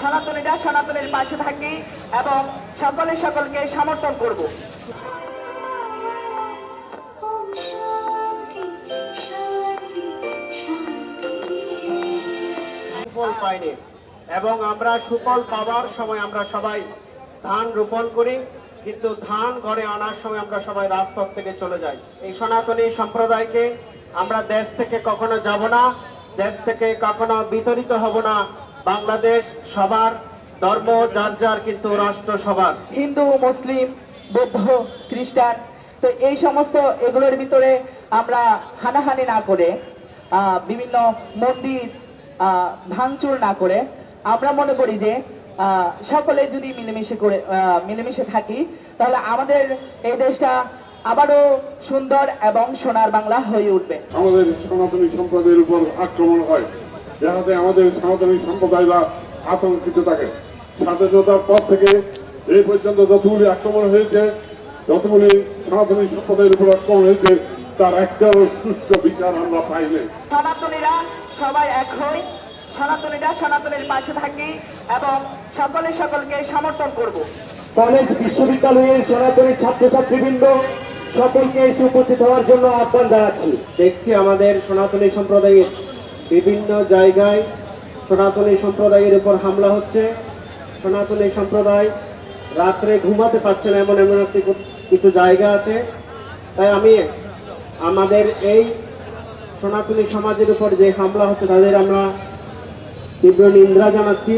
সনাতনীরা সনাতনের পাশে থাকি এবং সকলে সকলকে সমর্থন করব। এবং আমরা সুফল পাওয়ার সময় আমরা সবাই ধান রোপণ করি, কিন্তু ধান ঘরে আনার সময় আমরা সবাই রাজপথ থেকে চলে যাই। এই সনাতনী সম্প্রদায়কে আমরা দেশ থেকে কখনো যাব না, দেশ থেকে কখনো বিতরিত হব না। বাংলাদেশ সবার ধর্ম যার যার কিন্তু রাষ্ট্র সবার। হিন্দু মুসলিম বৌদ্ধ খ্রিস্টান তো এই সমস্ত এগুলোর ভিতরে আমরা হানাহানি না করে বিভিন্ন মন্দির আহ, ভাঙচুর না করে আমরা মনে করি যে সকলে যদি মিলেমিশে করে মিলেমিশে থাকি তাহলে আমাদের এই দেশটা আবারও সুন্দর এবং সোনার বাংলা হয়ে উঠবে। আমাদের সনাতনী সম্প্রদায়ের উপর আক্রমণ হয়। যাহাতে আমাদের সনাতনী সম্প্রদায়রা আতঙ্কিত থাকে স্বাধীনতার পর থেকে এই পর্যন্ত যতগুলি আক্রমণ হয়েছে যতগুলি সনাতনী সম্প্রদায়ের উপর আক্রমণ হয়েছে তার একটারও সুষ্ঠু বিচার আমরা পাইনি সনাতনীরা সবাই এক হই সনাতনীরা সনাতনের পাশে থাকি এবং সকলে সকলকে সমর্থন করব। কলেজ বিশ্ববিদ্যালয়ের সনাতনী ছাত্রছাত্রীবৃন্দ সকলকে এসে উপস্থিত হওয়ার জন্য আহ্বান জানাচ্ছি। দেখছি আমাদের সনাতনী সম্প্রদায়ের বিভিন্ন জায়গায় সনাতনী সম্প্রদায়ের উপর হামলা হচ্ছে। সনাতনী সম্প্রদায় রাত্রে ঘুমাতে পারছে না, এমন এমন একটি কিছু জায়গা আছে। তাই আমি আমাদের এই সনাতনী সমাজের উপর যে হামলা হচ্ছে, তাদের আমরা তীব্র নিন্দা জানাচ্ছি।